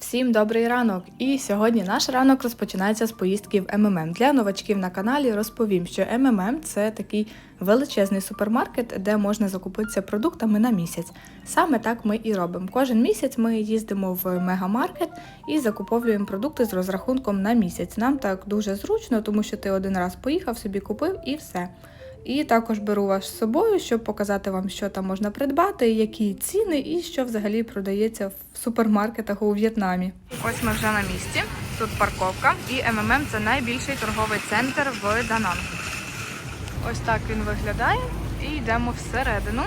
Всім добрий ранок! І сьогодні наш ранок розпочинається з поїздки в МММ. Для новачків на каналі розповім, що МММ – це такий величезний супермаркет, де можна закупитися продуктами на місяць. Саме так ми і робимо. Кожен місяць ми їздимо в мегамаркет і закуповуємо продукти з розрахунком на місяць. Нам так дуже зручно, тому що ти один раз поїхав, собі купив і все. І також беру вас з собою, щоб показати вам, що там можна придбати, які ціни і що взагалі продається в супермаркетах у В'єтнамі. Ось ми вже на місці. Тут парковка, і МММ це найбільший торговий центр в Данан. Ось так він виглядає. І йдемо всередину.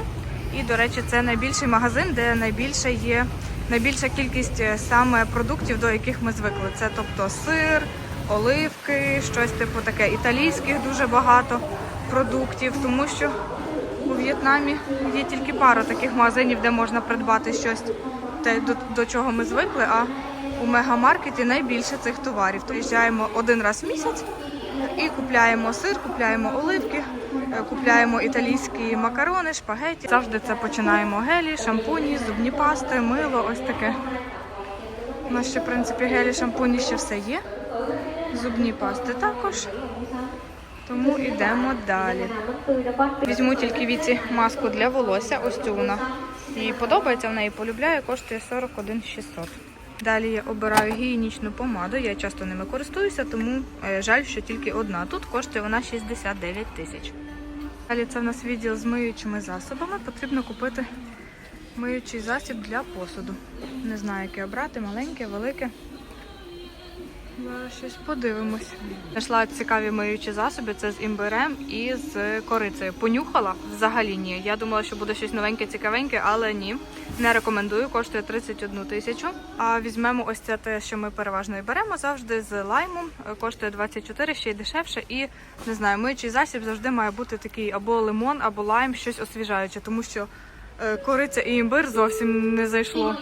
І, до речі, це найбільший магазин, де найбільше є найбільша кількість е, саме продуктів, до яких ми звикли. Це тобто сир, оливки, щось типу таке. Італійських дуже багато продуктів, тому що у В'єтнамі є тільки пара таких магазинів, де можна придбати щось те, до, до чого ми звикли. А у мегамаркеті найбільше цих товарів. Приїжджаємо один раз в місяць і купляємо сир, купляємо оливки, е, купляємо італійські макарони, шпагеті. Завжди це починаємо гелі, шампуні, зубні пасти, мило, ось таке. У нас ще, в принципі, гелі, шампуні ще все є. Зубні пасти також. Тому йдемо далі. Візьму тільки віці маску для волосся. Ось цю вона. Їй подобається, в неї полюбляю, коштує 41 600. Далі я обираю гігієнічну помаду. Я часто ними користуюся, тому е, жаль, що тільки одна. Тут коштує вона 69 тисяч. Далі це в нас відділ з миючими засобами. Потрібно купити миючий засіб для посуду. Не знаю, яке обрати, маленьке, велике. Щось подивимось. Знайшла цікаві миючі засоби. Це з імбирем і з корицею. Понюхала взагалі ні. Я думала, що буде щось новеньке, цікавеньке, але ні. Не рекомендую. Коштує 31 тисячу. А візьмемо ось це те, що ми переважно і беремо завжди з лаймом. Коштує 24, ще й дешевше. І не знаю, миючий засіб завжди має бути такий або лимон, або лайм, щось освіжаюче, тому що е, кориця і імбир зовсім не зайшло.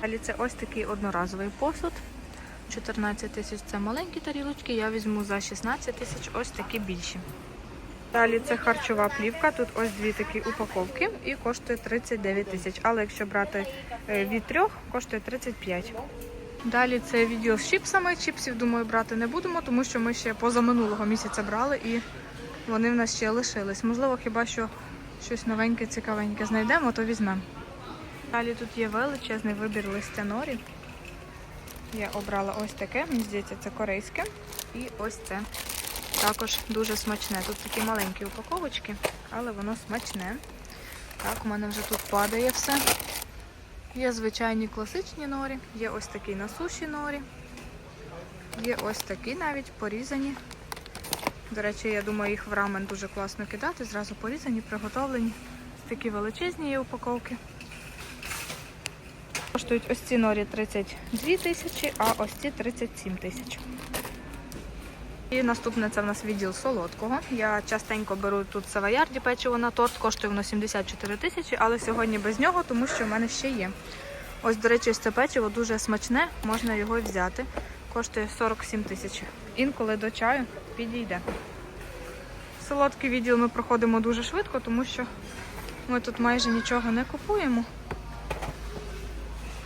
Далі це ось такий одноразовий посуд. 14 тисяч це маленькі тарілочки, я візьму за 16 тисяч ось такі більші. Далі це харчова плівка, тут ось дві такі упаковки і коштує 39 тисяч. Але якщо брати е, від трьох, коштує 35. Далі це відділ з чіпсами. Чіпсів, думаю, брати не будемо, тому що ми ще позаминулого місяця брали і вони в нас ще лишились. Можливо, хіба що щось новеньке, цікавеньке знайдемо, то візьмемо. Далі тут є величезний вибір листя норі. Я обрала ось таке, мені здається, це корейське. І ось це. Також дуже смачне. Тут такі маленькі упаковочки, але воно смачне. Так, у мене вже тут падає все. Є звичайні класичні норі, є ось такі на суші норі. Є ось такі навіть порізані. До речі, я думаю, їх в рамен дуже класно кидати. Зразу порізані, приготовлені. Такі величезні є упаковки. Коштують ось ці норі 32 тисячі, а ось ці 37 тисяч. І наступне це в нас відділ солодкого. Я частенько беру тут савоярді печиво на торт, коштує воно 74 тисячі, але сьогодні без нього, тому що в мене ще є. Ось, до речі, це печиво дуже смачне, можна його взяти. Коштує 47 тисяч. Інколи до чаю підійде. Солодкий відділ ми проходимо дуже швидко, тому що ми тут майже нічого не купуємо.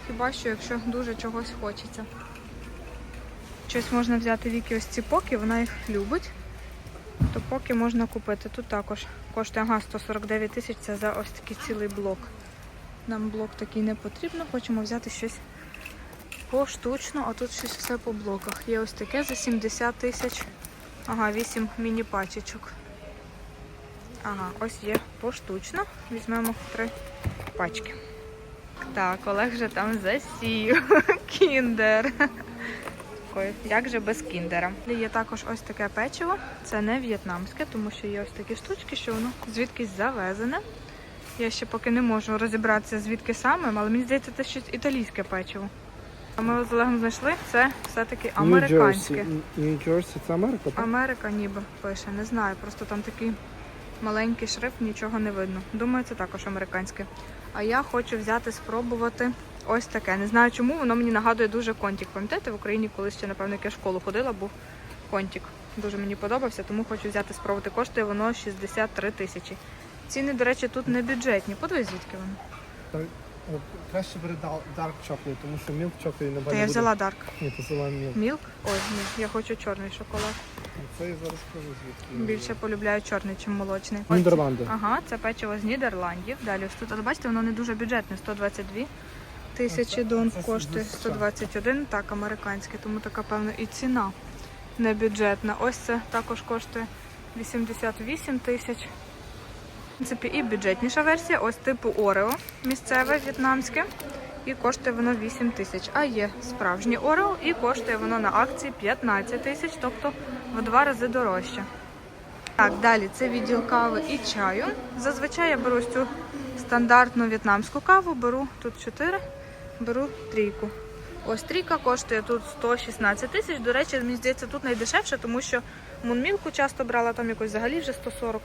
Хіба що, якщо дуже чогось хочеться. Щось можна взяти віки ось ці поки, вона їх любить. То поки можна купити. Тут також коштує ага, 149 тисяч, це за ось такий цілий блок. Нам блок такий не потрібно, хочемо взяти щось поштучно, а тут щось все по блоках. Є ось таке за 70 тисяч. Ага, 8 міні-пачечок. Ага, ось є поштучно. Візьмемо три пачки. Так, Олег вже там засів. Кіндер. Як же без кіндера? Є також ось таке печиво. Це не в'єтнамське, тому що є ось такі штучки, що воно звідкись завезене. Я ще поки не можу розібратися, звідки саме, але мені здається, це щось італійське печиво. А ми з Олегом знайшли, це все-таки американське. Нью-Джерсі це Америка, так? Америка ніби пише, не знаю, просто там такий маленький шрифт, нічого не видно. Думаю, це також американське. А я хочу взяти спробувати ось таке. Не знаю чому, воно мені нагадує дуже контік. Пам'ятаєте, в Україні колись ще, напевно, я в школу ходила, був контік. Дуже мені подобався, тому хочу взяти спробувати. Коштує воно 63 тисячі. Ціни, до речі, тут не бюджетні. Подивись, звідки вони. От Краще бери дал- dark chocolate, тому що milk chocolate не Та я взяла дарк. Ні, ти взяла milk. Мілк? Ой, ні, я хочу чорний шоколад. Це я зараз скажу звідки. Більше полюбляю чорний, чим молочний. Нідерланди. Ага, це печиво з Нідерландів. Далі ось тут, але бачите, воно не дуже бюджетне, 122 тисячі дон це коштує США. 121, так, американське, тому така, певно, і ціна не бюджетна. Ось це також коштує 88 тисяч. В принципі, і бюджетніша версія, ось типу Орео, місцеве в'єтнамське. І коштує воно 8 тисяч. А є справжнє Орео і коштує воно на акції 15 тисяч, тобто в два рази дорожче. Так, далі це відділ кави і чаю. Зазвичай я беру цю стандартну в'єтнамську каву, беру тут 4, беру трійку. Ось трійка коштує тут 116 тисяч. До речі, мені здається, тут найдешевше, тому що мунмілку часто брала, там якось взагалі вже 140.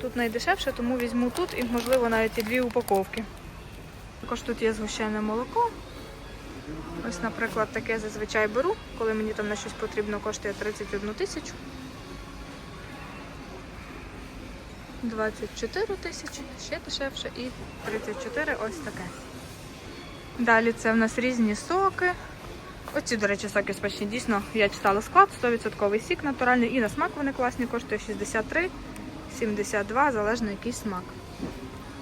Тут найдешевше, тому візьму тут і, можливо, навіть і дві упаковки. Також тут є згущене молоко. Ось, наприклад, таке зазвичай беру, коли мені там на щось потрібно, коштує 31 тисячу. 24 тисячі, ще дешевше, і 34 ось таке. Далі це в нас різні соки. Оці, до речі, соки смачні. Дійсно, я читала склад, 100% сік натуральний, і на смак вони класні, коштує 63, 72, залежно який смак.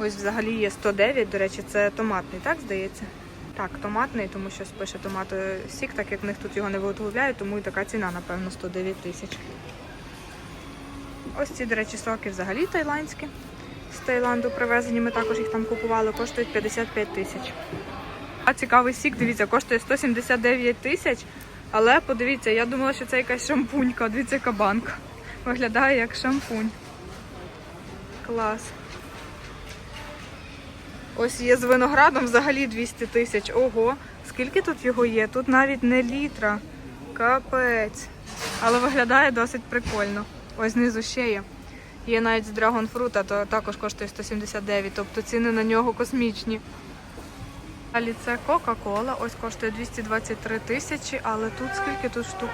Ось взагалі є 109, до речі, це томатний, так здається? Так, томатний, тому що пише томат сік, так як в них тут його не виготовляють, тому і така ціна, напевно, 109 тисяч. Ось ці, до речі, соки взагалі тайландські. З Таїланду привезені, ми також їх там купували, коштують 55 тисяч. А цікавий сік, дивіться, коштує 179 тисяч. Але подивіться, я думала, що це якась шампунька. Дивіться, яка банка. Виглядає як шампунь. Клас. Ось є з виноградом взагалі 200 тисяч. Ого, скільки тут його є? Тут навіть не літра. Капець. Але виглядає досить прикольно. Ось знизу ще є. Є навіть з драгонфрута, то також коштує 179, тобто ціни на нього космічні. Далі це Кока-Кола, ось коштує 223 тисячі, але тут скільки тут штук?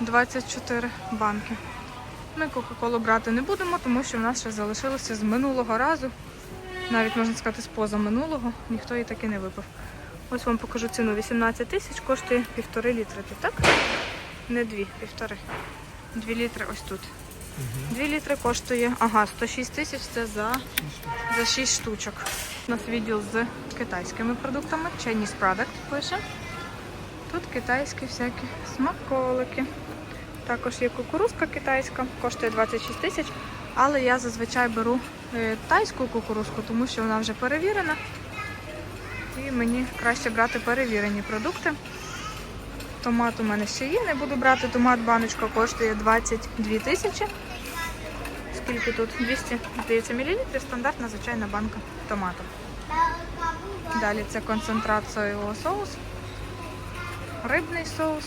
24 банки. Ми Кока-Колу брати не будемо, тому що в нас ще залишилося з минулого разу. Навіть можна сказати, з позаминулого, ніхто її таки не випив. Ось вам покажу ціну 18 тисяч, коштує півтори літри. Тут так? Не дві, півтори. Дві літри ось тут. Дві літри коштує, ага, 106 тисяч це за, за 6 штучок. У нас відділ з китайськими продуктами. Chinese product пише. Тут китайські всякі смаколики. Також є кукурузка китайська, коштує 26 тисяч. Але я зазвичай беру е, тайську кукурузку, тому що вона вже перевірена. І мені краще брати перевірені продукти. Томат у мене ще є, не буду брати. Томат баночка коштує 22 тисячі. Скільки тут? 200, здається, мілілітрів, стандартна звичайна банка томату. Далі це концентрат соєвого соусу, рибний соус.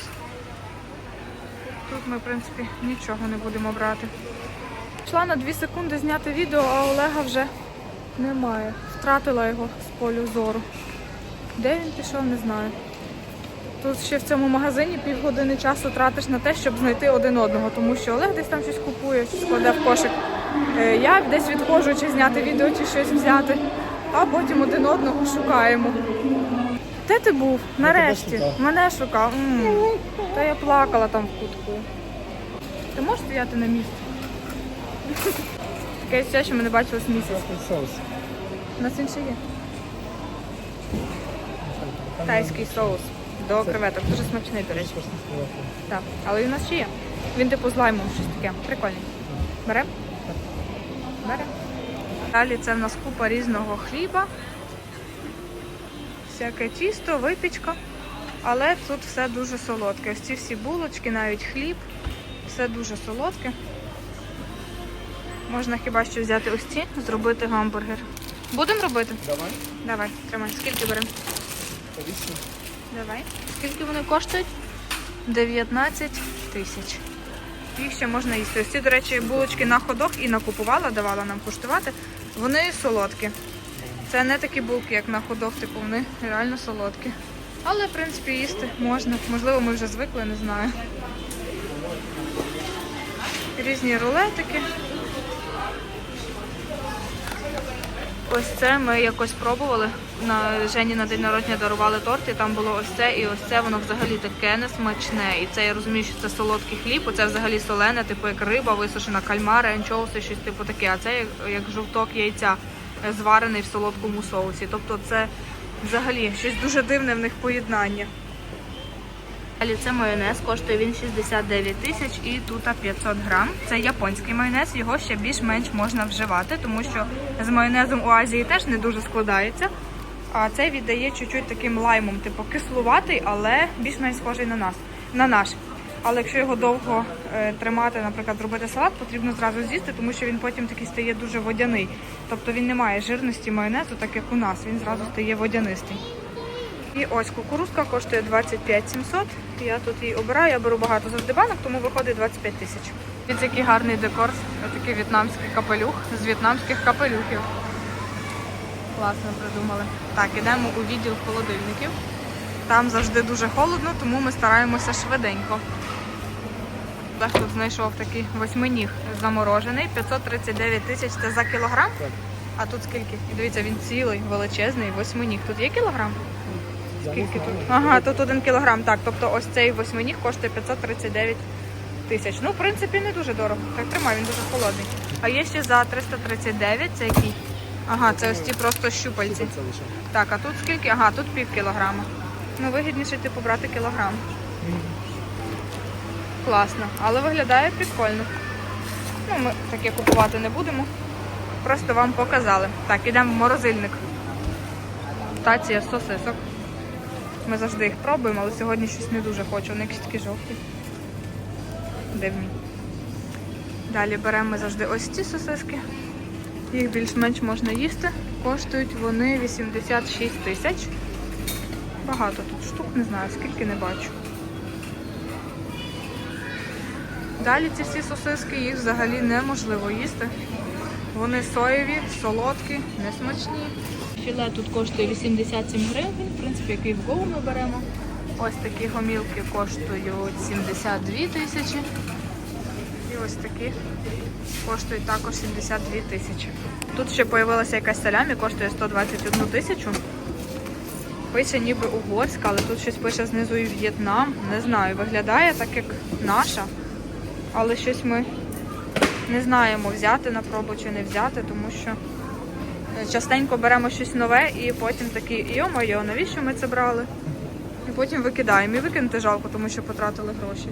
Тут ми, в принципі, нічого не будемо брати. Йшла на 2 секунди зняти відео, а Олега вже немає. Втратила його з полю зору. Де він пішов, не знаю. Тут ще в цьому магазині півгодини часу тратиш на те, щоб знайти один одного, тому що Олег десь там щось купує, чи складе в кошик. Е, Я десь відходжу, чи зняти відео, чи щось взяти, а потім один одного шукаємо. Де ти був? Нарешті. Мене шукав. М. Та я плакала там в кутку. Ти можеш стояти на місці? Таке все, що ми не бачили з місяць. Соус. У нас він ще є. Тайський соус до креветок. Дуже смачний, до речі. Так, але він у нас ще є. Він типу з лаймом, щось таке. Прикольний. Берем? Берем. Далі це в нас купа різного хліба. Всяке тісто, випічка. Але тут все дуже солодке. Ось ці всі булочки, навіть хліб. Все дуже солодке. Можна хіба що взяти ось ці, зробити гамбургер. Будемо робити? Давай. Давай, тримай. Скільки беремо? Вісім. Давай. Скільки вони коштують? 19 тисяч. Їх ще можна їсти. Ось ці, до речі, булочки на ходох і накупувала, давала нам куштувати. Вони солодкі. Це не такі булки, як на ходох, типу вони реально солодкі. Але, в принципі, їсти можна. Можливо, ми вже звикли, не знаю. Різні рулетики. Ось це ми якось пробували. на Жені на день народження дарували торт, і там було ось це, і ось це воно взагалі таке несмачне. І це я розумію, що це солодкий хліб, оце взагалі солене, типу як риба, висушена кальмари, анчоуси, щось типу таке. А це як, як жовток яйця зварений в солодкому соусі. Тобто це взагалі щось дуже дивне в них поєднання. Далі це майонез, коштує він 69 тисяч і тут 500 грам. Це японський майонез, його ще більш-менш можна вживати, тому що з майонезом у Азії теж не дуже складається. А цей віддає чуть-чуть таким лаймом, типу кислуватий, але більш-менш схожий на нас, на наш. Але якщо його довго е, тримати, наприклад, робити салат, потрібно зразу з'їсти, тому що він потім такий стає дуже водяний. Тобто він не має жирності майонезу, так як у нас, він зразу стає водянистий. І ось кукурузка коштує 25 700. Я тут її обираю, я беру багато завжди банок, тому виходить 25 тисяч. Ось який гарний декор, такий в'єтнамський капелюх з в'єтнамських капелюхів. Класно придумали. Так, ідемо у відділ холодильників. Там завжди дуже холодно, тому ми стараємося швиденько. Дах тут знайшов такий восьминіг заморожений, 539 тисяч це за кілограм. А тут скільки? І дивіться, він цілий, величезний, восьминіг. Тут є кілограм? Скільки тут? Ага, тут один кілограм. Так, тобто ось цей восьминіг коштує 539 тисяч. Ну, в принципі, не дуже дорого. Так тримай, він дуже холодний. А є ще за 339, це який? Ага, це ось ті просто щупальці. Так, а тут скільки? Ага, тут пів кілограма. Ну, вигідніше, типу, брати кілограм. Класно, але виглядає прикольно. Ну, ми таке купувати не будемо. Просто вам показали. Так, ідемо в морозильник. Тація сосисок. Ми завжди їх пробуємо, але сьогодні щось не дуже хочу. Вони якісь такі жовті. Дивні. Далі беремо ми завжди ось ці сосиски. Їх більш-менш можна їсти. Коштують вони 86 тисяч. Багато тут штук, не знаю, скільки не бачу. Далі ці всі сосиски, їх взагалі неможливо їсти. Вони соєві, солодкі, несмачні. Філе тут коштує 87 гривень, в принципі, який в Go ми беремо. Ось такі гомілки коштують 72 тисячі. І ось такі коштують також 72 тисячі. Тут ще з'явилася якась салямі, коштує 121 тисячу. Пише ніби угорська, але тут щось пише знизу і В'єтнам. Не знаю, виглядає так, як наша. Але щось ми не знаємо, взяти на пробу чи не взяти, тому що е, частенько беремо щось нове і потім такі, йо-моє, навіщо ми це брали? І потім викидаємо. І викинути жалко, тому що потратили гроші.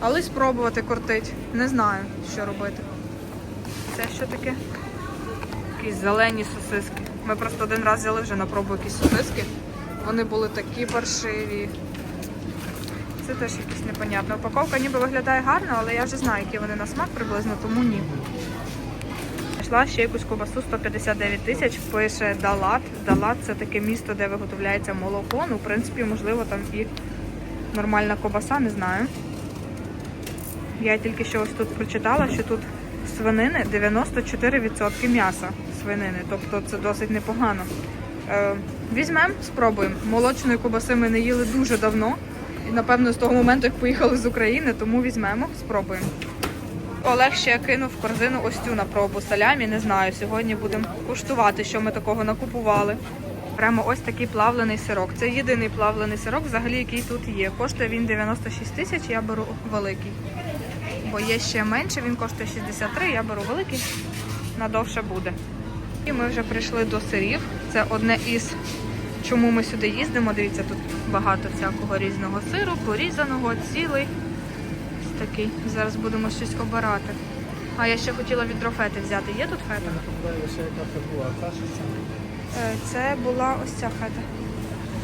Але спробувати кортить. Не знаю, що робити. Це що таке? Якісь зелені сосиски. Ми просто один раз взяли вже на пробу якісь сосиски. Вони були такі паршиві. Це теж якась непонятна упаковка, ніби виглядає гарно, але я вже знаю, які вони на смак приблизно, тому ні. Знайшла ще якусь ковбасу 159 тисяч, пише Далат. Далат це таке місто, де виготовляється молоко. Ну, в принципі, можливо, там і нормальна ковбаса, не знаю. Я тільки що ось тут прочитала, що тут свинини 94% м'яса свинини, тобто це досить непогано. Е, візьмемо, спробуємо. Молочної ковбаси ми не їли дуже давно. Напевно з того моменту, як поїхали з України, тому візьмемо, спробуємо. Олег ще кинув в корзину ось цю на пробу салямі. Не знаю. Сьогодні будемо куштувати, що ми такого накупували. Прямо ось такий плавлений сирок. Це єдиний плавлений сирок, взагалі, який тут є. Коштує він 96 тисяч, я беру великий. Бо є ще менше, він коштує 63, я беру великий, надовше буде. І ми вже прийшли до сирів. Це одне із чому ми сюди їздимо. Дивіться, тут багато всякого різного сиру, порізаного, цілий. Ось такий. Зараз будемо щось обирати. А я ще хотіла від фети взяти. Є тут фета? Це була. Е, Це була ось ця фета.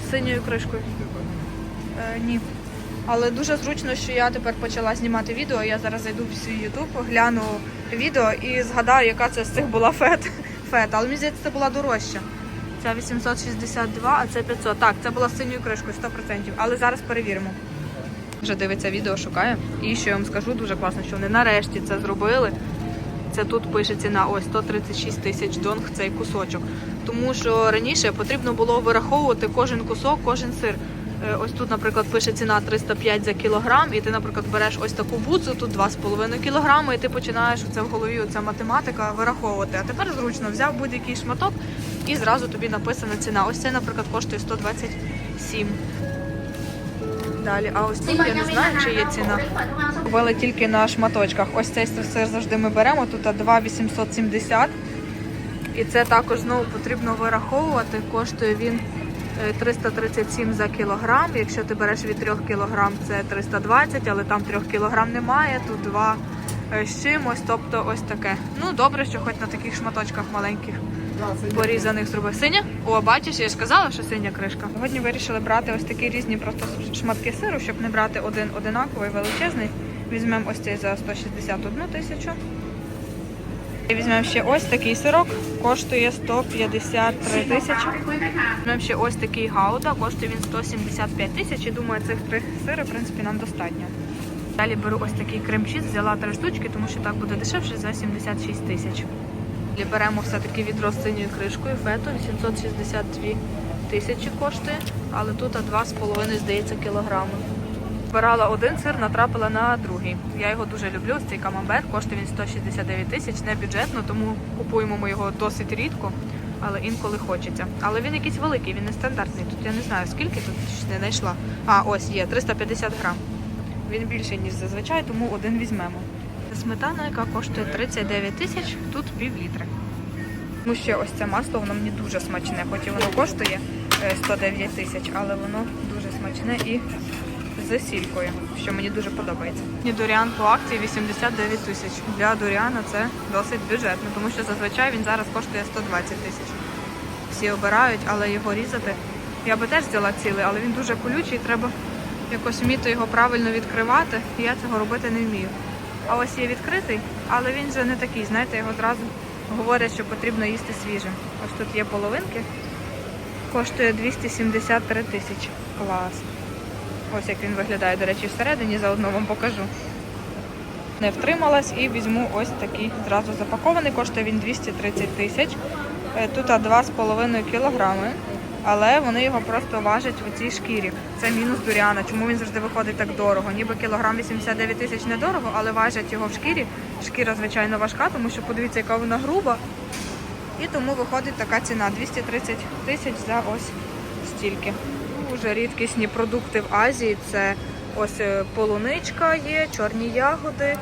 З синьою кришкою. Е, ні. Але дуже зручно, що я тепер почала знімати відео. Я зараз зайду в свій YouTube, гляну відео і згадаю, яка це з цих була фет. фета. Але мені здається, це була дорожча. Ця 862, а це 500. Так, це була з синьою кришкою 100%. Але зараз перевіримо. Вже дивиться відео, шукає. І що я вам скажу, дуже класно, що вони нарешті це зробили. Це тут пише ціна ось 136 тисяч донг цей кусочок. Тому що раніше потрібно було вираховувати кожен кусок, кожен сир. Е, Ось тут, наприклад, пише ціна 305 за кілограм, і ти, наприклад, береш ось таку буцу, тут 2,5 кілограми, і ти починаєш оце в голові, оця математика вираховувати. А тепер зручно взяв будь-який шматок і зразу тобі написана ціна. Ось це, наприклад, коштує 127. Далі, а ось тут я не знаю, чи є ціна. Купили тільки на шматочках. Ось цей сир завжди ми беремо. Тут 2,870. І це також знову потрібно вираховувати. Коштує він 337 за кілограм. Якщо ти береш від 3 кілограм, це 320, але там 3 кілограм немає, тут 2 з чимось, тобто ось таке. Ну, добре, що хоч на таких шматочках маленьких порізаних зробив. Синя? О, бачиш, я ж казала, що синя кришка. Сьогодні вирішили брати ось такі різні просто шматки сиру, щоб не брати один одинаковий величезний. Візьмемо ось цей за 161 тисячу. Візьмемо ще ось такий сирок, коштує 153 тисячі. Візьмемо ще ось такий гауда, коштує він 175 тисяч. І думаю, цих три сири, в принципі, нам достатньо. Далі беру ось такий крем-чіз, взяла три штучки, тому що так буде дешевше за 76 тисяч. Далі Беремо все-таки відро з синьою кришкою, фето 862 тисячі коштує, але тут 2,5, здається, кілограми. Брала один сир, натрапила на другий. Я його дуже люблю. Цей камамбет коштує він 169 тисяч, не бюджетно, тому купуємо ми його досить рідко, але інколи хочеться. Але він якийсь великий, він не стандартний. Тут я не знаю скільки тут не знайшла. А, ось є 350 грам. Він більший, ніж зазвичай, тому один візьмемо. Сметана, яка коштує 39 тисяч, тут пів літри. Ну ще ось це масло, воно мені дуже смачне, хоч і воно коштує е, 109 тисяч, але воно дуже смачне і з сількою, що мені дуже подобається. І дуріан по акції 89 тисяч. Для дуріана це досить бюджетно, тому що зазвичай він зараз коштує 120 тисяч. Всі обирають, але його різати. Я би теж взяла цілий, але він дуже колючий, треба якось вміти його правильно відкривати. І я цього робити не вмію. А ось є відкритий, але він же не такий, знаєте, його зразу говорять, що потрібно їсти свіжим. Ось тут є половинки. Коштує 273 тисячі. Клас. Ось як він виглядає, до речі, всередині, заодно вам покажу. Не втрималась і візьму ось такий зразу запакований. Коштує він 230 тисяч. Е, Тут 2,5 кілограми, але вони його просто важать в цій шкірі. Це мінус дуріана. Чому він завжди виходить так дорого? Ніби кілограм 89 тисяч недорого, але важать його в шкірі. Шкіра, звичайно, важка, тому що подивіться, яка вона груба. І тому виходить така ціна 230 тисяч за ось стільки. Дуже рідкісні продукти в Азії. Це ось е, полуничка є, чорні ягоди,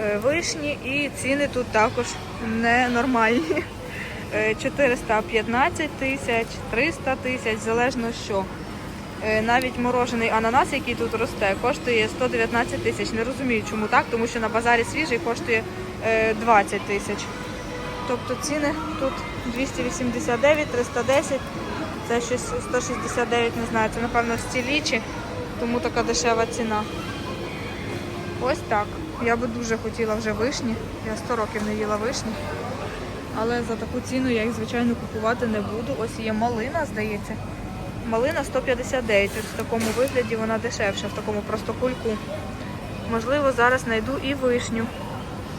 е, вишні і ціни тут також ненормальні. Е, 415 тисяч, 300 тисяч, залежно що. Е, Навіть морожений ананас, який тут росте, коштує 119 тисяч. Не розумію, чому так, тому що на базарі свіжий коштує е, 20 тисяч. Тобто ціни тут 289, 310, це щось 169, не знаю, це напевно в стілічі, тому така дешева ціна. Ось так. Я би дуже хотіла вже вишні. Я 100 років не їла вишні. Але за таку ціну я їх, звичайно, купувати не буду. Ось є малина, здається. Малина 159. Ось в такому вигляді вона дешевша, в такому просто кульку. Можливо, зараз знайду і вишню.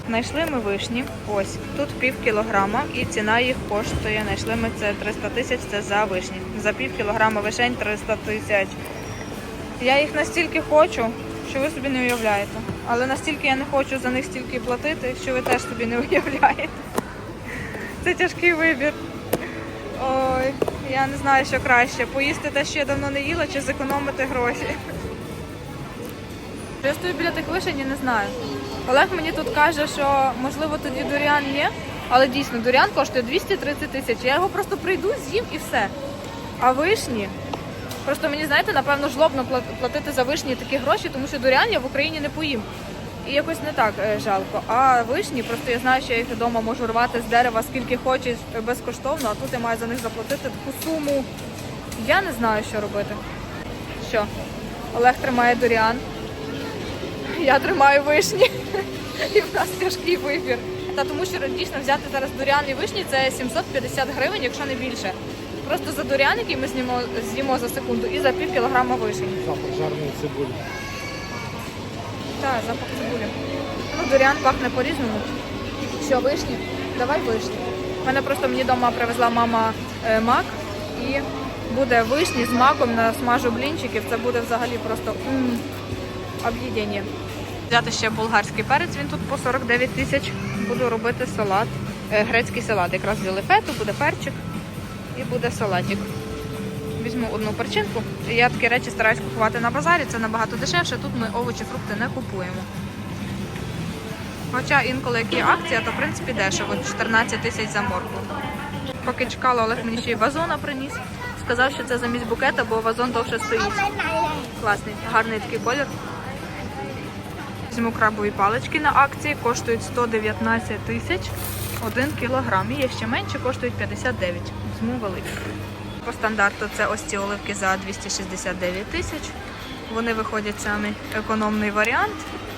Знайшли ми вишні. Ось тут пів кілограма, і ціна їх коштує. Знайшли ми це 300 тисяч. Це за вишні. За пів кілограма вишень 300 тисяч. Я їх настільки хочу, що ви собі не уявляєте. Але настільки я не хочу за них стільки платити, що ви теж собі не уявляєте. Це тяжкий вибір. Ой, я не знаю, що краще. Поїсти те, що я давно не їла, чи зекономити гроші. Я стою біля тих вишень і не знаю. Олег мені тут каже, що можливо тоді дуріан є, але дійсно дуріан коштує 230 тисяч. Я його просто прийду, з'їм і все. А вишні. Просто мені, знаєте, напевно, жлобно пла- платити за вишні такі гроші, тому що дуріан я в Україні не поїм. І якось не так е, жалко. А вишні, просто я знаю, що я їх вдома можу рвати з дерева скільки хочу е, безкоштовно, а тут я маю за них заплатити таку суму. Я не знаю, що робити. Що? Олег тримає дуріан. Я тримаю вишні. І в нас тяжкий вибір. Та тому що дійсно взяти зараз дуріан і вишні це 750 гривень, якщо не більше. Просто за дуріан, який ми з'їмо, з'їмо за секунду, і за пів кілограма вишень. Запах жарної цибулі. Так, запах цибулі. Ну, дуріан пахне по-різному. Що, вишні? Давай вишні. У мене просто мені вдома привезла мама е, мак і буде вишні з маком на смажу блінчиків. Це буде взагалі просто об'їдення. Взяти ще болгарський перець, він тут по 49 тисяч. Буду робити салат. Е, грецький салат. Якраз взяли фету, буде перчик. і буде салатик. Візьму одну перчинку. Я такі речі стараюсь купувати на базарі, це набагато дешевше. Тут ми овочі, фрукти не купуємо. Хоча інколи як є акція, то в принципі дешево 14 тисяч за моркву. Поки чекала, Олег мені ще й вазона приніс. Сказав, що це замість букета, бо вазон довше стоїть. Класний, гарний такий колір. Візьму крабові палички на акції, коштують 119 тисяч 1 кілограм. І є ще менше, коштують 59. Візьму великі. По стандарту це ось ці оливки за 269 тисяч. Вони виходять самий економний варіант.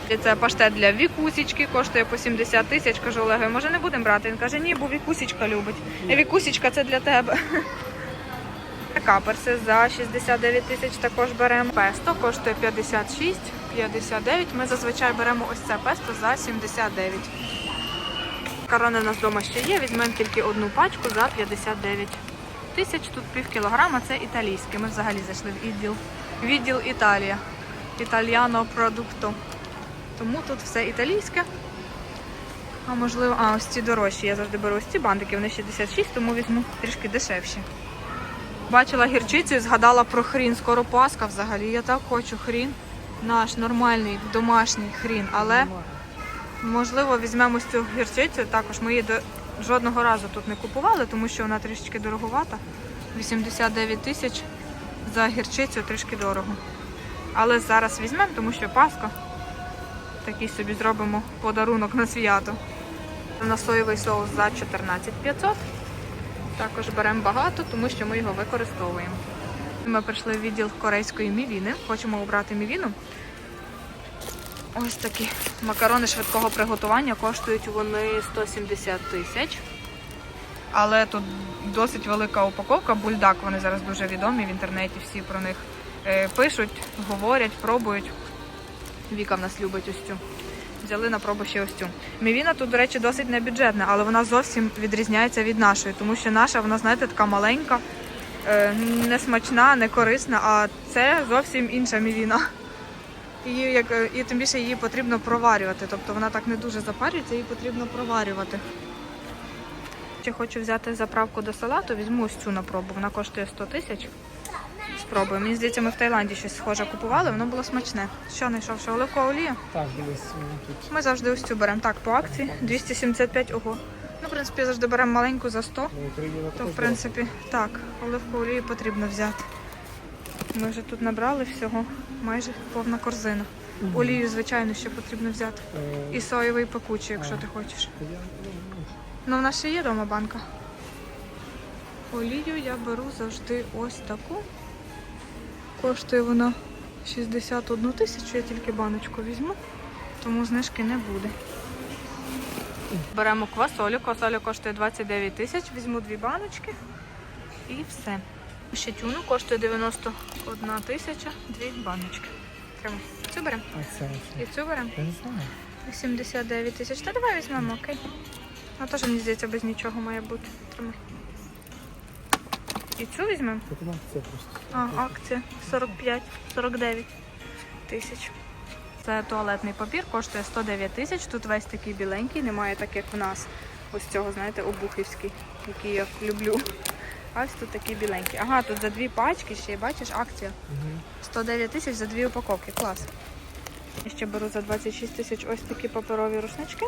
І це паштет для вікусічки, коштує по 70 тисяч. Кажу Олегові, може не будемо брати? Він каже, ні, бо вікусічка любить. Вікусічка це для тебе. Каперси за 69 тисяч також беремо. Песто коштує 56, 59. Ми зазвичай беремо ось це песто за 79. Макарони у нас вдома ще є, візьмемо тільки одну пачку за 59 тисяч. Тут пів кілограма, це італійське. Ми взагалі зайшли в відділ, відділ Італія. Італіано продукто. Тому тут все італійське. А можливо, а ось ці дорожчі. Я завжди беру ось ці бандики, вони 66, тому візьму трішки дешевші. Бачила гірчицю і згадала про хрін. Скоро Пасха взагалі. Я так хочу хрін. Наш нормальний домашній хрін. Але можливо візьмемо цю гірчицю. Також ми її до... жодного разу тут не купували, тому що вона трішки дороговата. 89 тисяч за гірчицю трішки дорого. Але зараз візьмемо, тому що Пасха. Такий собі зробимо подарунок на свято. На соєвий соус за 14 500. Також беремо багато, тому що ми його використовуємо. Ми прийшли в відділ корейської мівіни. Хочемо обрати мівіну. Ось такі макарони швидкого приготування коштують вони 170 тисяч. Але тут досить велика упаковка. Бульдак, вони зараз дуже відомі в інтернеті, всі про них е, пишуть, говорять, пробують. Віка в нас любить ось цю. Взяли на пробу ще ось цю. Мівіна тут, до речі, досить небюджетна, але вона зовсім відрізняється від нашої, тому що наша, вона, знаєте, така маленька, не смачна, не корисна, а це зовсім інша мівіна. Її, як, е, і тим більше її потрібно проварювати. Тобто вона так не дуже запарюється, її потрібно проварювати. Ще хочу взяти заправку до салату, візьму ось цю на пробу. Вона коштує 100 тисяч. Спробую. Мені здається, ми в Таїланді щось схоже купували, воно було смачне. Що знайшов? Що оливкова олія? Так, дивись, тут. Ми завжди ось цю беремо. Так, по акції 275 ого. Ну, в принципі, завжди беремо маленьку за 100. То, в принципі, так, оливкову олію потрібно взяти. Ми вже тут набрали всього майже повна корзина. Олію, звичайно, ще потрібно взяти. Е, І соєвий пекучий, якщо ти хочеш. ну, Ну, в нас ще є вдома банка. Олію я беру завжди ось таку. Коштує вона 61 тисячу, я тільки баночку візьму, тому знижки не буде. Беремо квасолю. Квасоля коштує 29 тисяч, візьму дві баночки і все. Ще тюну коштує 91 тисяча, дві баночки. Тримай. Цю беремо. І цю беремо. Я не знаю. 89 тисяч. Та давай візьмемо, окей. А теж, мені здається, без нічого має бути. Тримай. І цю візьмемо. А, акція 45, 49 тисяч. Це туалетний папір, коштує 109 тисяч. Тут весь такий біленький, немає так, як у нас. Ось цього, знаєте, обухівський, який я люблю. А ось тут такий біленький. Ага, тут за дві пачки ще, бачиш, акція. Угу. 109 тисяч за дві упаковки. Клас. Я ще беру за 26 тисяч ось такі паперові рушнички.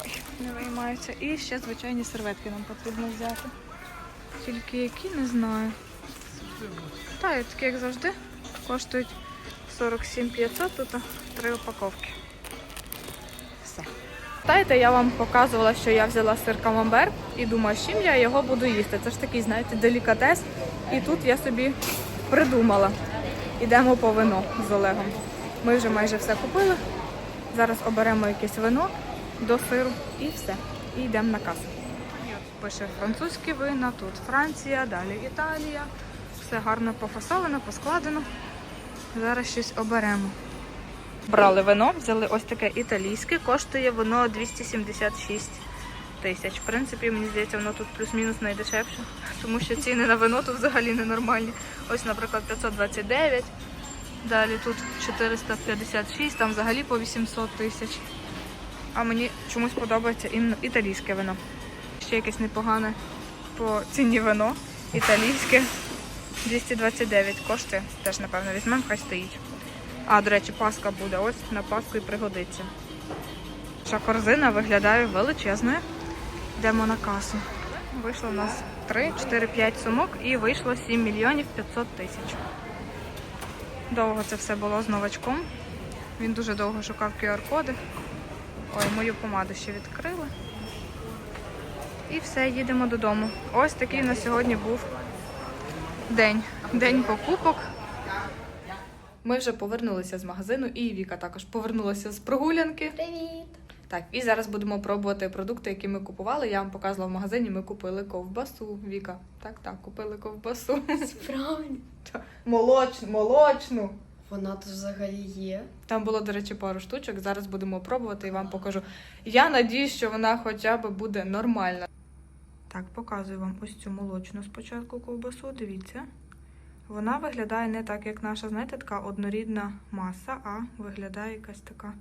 Ой, не виймаються. І ще звичайні серветки нам потрібно взяти. Тільки які не знаю. Так, такі як завжди. Коштують 47 500, тут три упаковки. Все. Знаєте, я вам показувала, що я взяла сир камамбер і думаю, з чим я його буду їсти. Це ж такий, знаєте, делікатес. І тут я собі придумала. Ідемо по вино з Олегом. Ми вже майже все купили. Зараз оберемо якесь вино до сиру і все. І йдемо на касу. Пише французькі вина, тут Франція, далі Італія. Все гарно пофасовано, поскладено. Зараз щось оберемо. Брали вино, взяли ось таке італійське, коштує воно 276 тисяч. В принципі, мені здається, воно тут плюс-мінус найдешевше, тому що ціни на вино тут взагалі ненормальні. Ось, наприклад, 529, далі тут 456, там взагалі по 800 тисяч. А мені чомусь подобається іменно італійське вино. Ще якесь непогане по ціні вино італійське 229 коштує. Теж, напевно, візьмемо, хай стоїть. А, до речі, паска буде. Ось на паску і пригодиться. Ця корзина виглядає величезною. Йдемо на касу. Вийшло в нас 3, 4, 5 сумок і вийшло 7 мільйонів 500 тисяч. Довго це все було з новачком. Він дуже довго шукав QR-коди. Ой, мою помаду ще відкрили. І все, їдемо додому. Ось такий на сьогодні був день. День покупок. Ми вже повернулися з магазину, і Віка також повернулася з прогулянки. Привіт! Так, і зараз будемо пробувати продукти, які ми купували. Я вам показувала в магазині. Ми купили ковбасу. Віка. Так, так, купили ковбасу. Справді. Молочну, молочну. Вона тут взагалі є. Там було, до речі, пару штучок. Зараз будемо пробувати і вам покажу. Я надіюсь, що вона хоча б буде нормальна. Так, показую вам ось цю молочну спочатку ковбасу. Дивіться. Вона виглядає не так, як наша, знаєте, така однорідна маса, а виглядає якась така.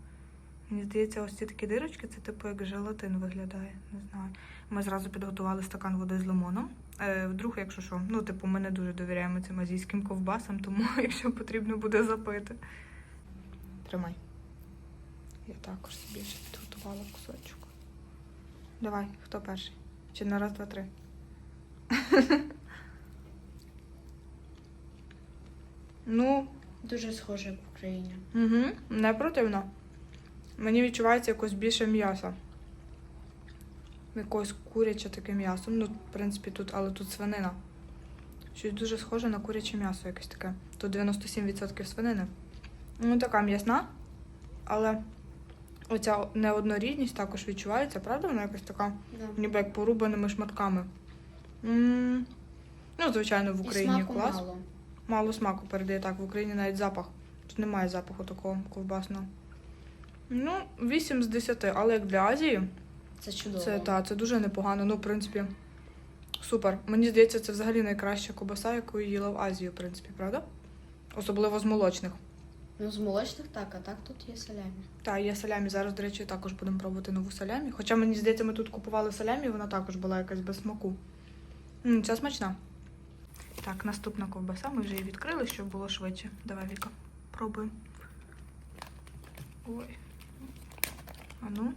Мені здається, ось ці такі дирочки, це типу як желатин виглядає. Не знаю. Ми зразу підготували стакан води з лимоном. Е, вдруг, якщо що, ну, типу, ми не дуже довіряємо цим азійським ковбасам, тому якщо потрібно буде запити. Тримай. Я також собі ще підготувала кусочок. Давай, хто перший? Чи на раз, два, три? ну, Дуже схоже в Україні. угу, не противно. Мені відчувається якось більше м'яса. Якось куряче таке м'ясо. Ну, в принципі, тут, але тут свинина. Щось дуже схоже на куряче м'ясо якесь таке. Тут 97% свинини. Ну, така м'ясна, але оця неоднорідність також відчувається, правда? Вона якась така, Да. ніби як порубаними шматками. м Ну, звичайно, в Україні І смаку клас. мало. Мало смаку передає так, в Україні навіть запах. Тут немає запаху такого ковбасного. Ну, 8 з 10, але як для Азії, Це чудово. це, та, це дуже непогано. Ну, в принципі, супер. Мені здається, це взагалі найкраща ковбаса, яку я їла в Азії, в принципі, правда? Особливо з молочних. Ну, з молочних так, а так тут є салямі. Так, є салямі. Зараз, до речі, також будемо пробувати нову салямі. Хоча мені здається, ми тут купували салямі, вона також була якась без смаку. М, Ця смачна. Так, наступна ковбаса. Ми вже її відкрили, щоб було швидше. Давай, Віка, пробуємо. Ой. А ну,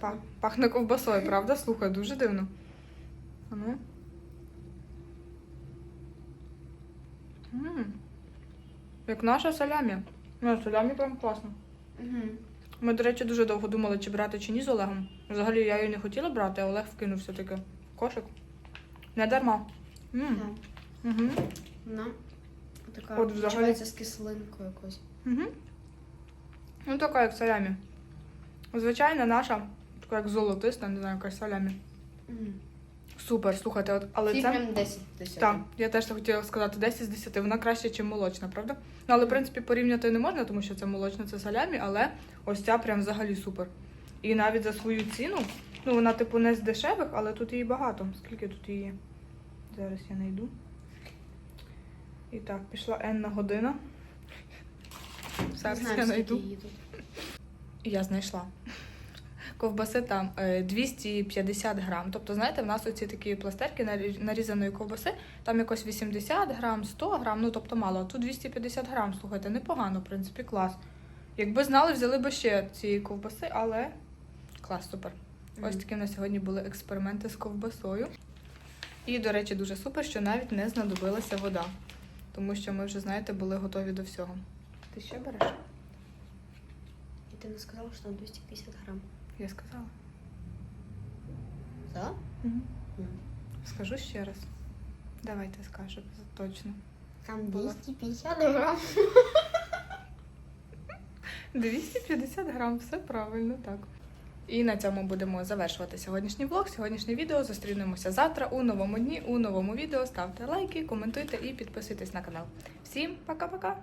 Пахне. пахне ковбасою, правда? Слухай, дуже дивно. А ну. Як наша салямі. Ну, салямі прям класно. Угу. Ми, до речі, дуже довго думали, чи брати чи ні з Олегом. Взагалі я її не хотіла брати, а Олег вкинув все-таки в кошик. Не дарма. М, Угу. Вона така От взагалі- відчувається з кислинкою якось. Угу. Ну, така, як салямі. Звичайна наша, така як золотиста, не знаю, якась салямі. Угу. Супер, слухайте, от, але Ці це. прям 10 10. Так, я теж хотіла сказати 10 з 10. Вона краще, ніж молочна, правда? Ну, але, в принципі, порівняти не можна, тому що це молочна, це салямі, але ось ця прям взагалі супер. І навіть за свою ціну, ну вона, типу, не з дешевих, але тут її багато. Скільки тут її? Зараз я знайду. І так, пішла енна година. Зараз я знайду. її тут. І Я знайшла. Ковбаси там е, 250 грам. Тобто, знаєте, в нас оці такі пластерки нарізаної ковбаси, там якось 80 грам, 100 грам, ну тобто мало. А тут 250 грам, слухайте, непогано, в принципі, клас. Якби знали, взяли б ще цієї ковбаси, але клас, супер. Ось такі в нас сьогодні були експерименти з ковбасою. І, до речі, дуже супер, що навіть не знадобилася вода. Тому що ми вже, знаєте, були готові до всього. Ти ще береш? І ти не сказала, що там 250 грам. Я сказала. Так? Угу. Скажу ще раз. Давайте скажу точно. Там 250 грам. 250 грам, все правильно, так. І на цьому будемо завершувати сьогоднішній влог, сьогоднішнє відео. Зустрінемося завтра у новому дні, у новому відео. Ставте лайки, коментуйте і підписуйтесь на канал. Всім пока-пока!